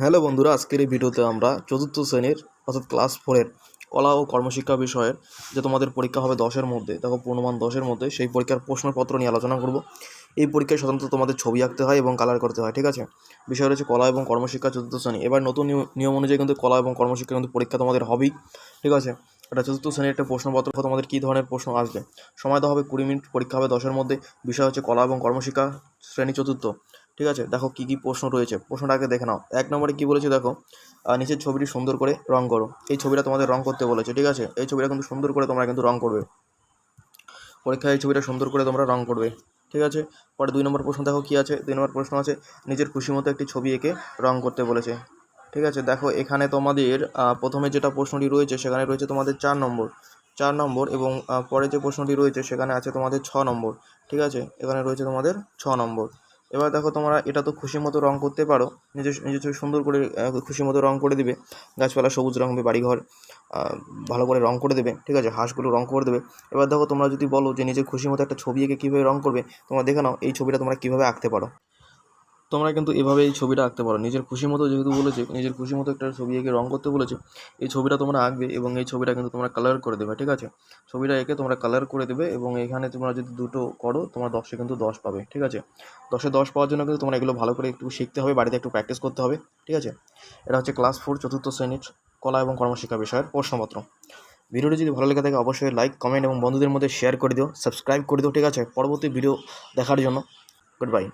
Hello বন্ধুরা, আজকের এই ভিডিওতে আমরা চতুর্থ শ্রেণির, অর্থাৎ ক্লাস ফোরের কলা ও কর্মশিক্ষা বিষয়ের যে তোমাদের পরীক্ষা হবে দশের মধ্যে, দেখো পূর্ণমান দশের মধ্যে, সেই পরীক্ষার প্রশ্নপত্র নিয়ে আলোচনা করব। এই পরীক্ষায় সাধারণত তোমাদের ছবি আঁকতে হয় এবং কালার করতে হয়, ঠিক আছে? বিষয় রয়েছে কলা এবং কর্মশিক্ষা চতুর্থ শ্রেণি। এবার নতুন নিয়ম অনুযায়ী কিন্তু কলা এবং কর্মশিক্ষা কিন্তু পরীক্ষা তোমাদের হবেই, ঠিক আছে? এটা চতুর্থ শ্রেণির একটা প্রশ্নপত্র তোমাদের কী ধরনের প্রশ্ন আসবে? সময় তো হবে কুড়ি মিনিট, পরীক্ষা হবে দশের মধ্যে। বিষয় হচ্ছে কলা এবং কর্মশিক্ষা শ্রেণি চতুর্থ। ঠিক আছে? দেখো কী কী প্রশ্ন রয়েছে। প্রশ্নটা আগে দেখে নাও। এক নম্বরে কী বলেছে দেখো? নিচের ছবিটি সুন্দর করে রং করো। এই ছবিটা তোমাদের রং করতে বলেছে, ঠিক আছে? এই ছবিটা কিন্তু সুন্দর করে তোমরা কিন্তু রং করবে। পরীক্ষায় এই ছবিটা সুন্দর করে তোমরা রং করবে, ঠিক আছে? পরে দুই নম্বর প্রশ্ন দেখো কী আছে? দুই নম্বর প্রশ্ন আছে, নিজের খুশি মতো একটি ছবি এঁকে রং করতে বলেছে। ঠিক আছে? দেখো, এখানে তোমাদের প্রথমে যেটা প্রশ্নটি রয়েছে, সেখানে রয়েছে তোমাদের চার নম্বর। চার নম্বর এবং পরে যে প্রশ্নটি রয়েছে, সেখানে আছে তোমাদের ছ নম্বর, ঠিক আছে? এখানে রয়েছে তোমাদের ছ নম্বর। এবার দেখো তোমরা এটা তো খুশি মতো রঙ করতে পারো। নিজের ছবি সুন্দর করে খুশি মতো রঙ করে দেবে। গাছপালা সবুজ রঙ হবে, বাড়িঘর ভালো করে রঙ করে দেবে, ঠিক আছে? হাঁসগুলো রঙ করে দেবে। এবার দেখো তোমরা যদি বলো যে নিজের খুশি মতো একটা ছবি একে কীভাবে রঙ করবে, তোমরা দেখে নাও এই ছবিটা তোমরা কীভাবে আঁকতে পারো। তোমরা কিন্তু এভাবে এই ছবিটা আঁকতে পারো। নিজের খুশি মতো যেহেতু বলেছে, নিজের খুশি মতো একটা ছবি এঁকে রঙ করতে বলেছে, এই ছবিটা তোমরা আঁকবে এবং এই ছবিটা কিন্তু তোমরা কালার করে দেবে, ঠিক আছে? ছবিটা এঁকে তোমরা কালার করে দেবে এবং এখানে তোমরা যদি দুটো করো, তোমরা দশে কিন্তু দশ পাবে, ঠিক আছে? দশে দশ পাওয়ার জন্য কিন্তু তোমরা এগুলো ভালো করে একটু শিখতে হবে, বাড়িতে একটু প্র্যাকটিস করতে হবে, ঠিক আছে? এটা হচ্ছে ক্লাস ফোর চতুর্থ শ্রেণির কলা এবং কর্মশিক্ষা বিষয়ের প্রশ্নপত্র। ভিডিওটি যদি ভালো লেগে থাকে, অবশ্যই লাইক কমেন্ট এবং বন্ধুদের মধ্যে শেয়ার করে দিও সাবস্ক্রাইব করে দিও, ঠিক আছে? পরবর্তী ভিডিও দেখার জন্য গুড বাই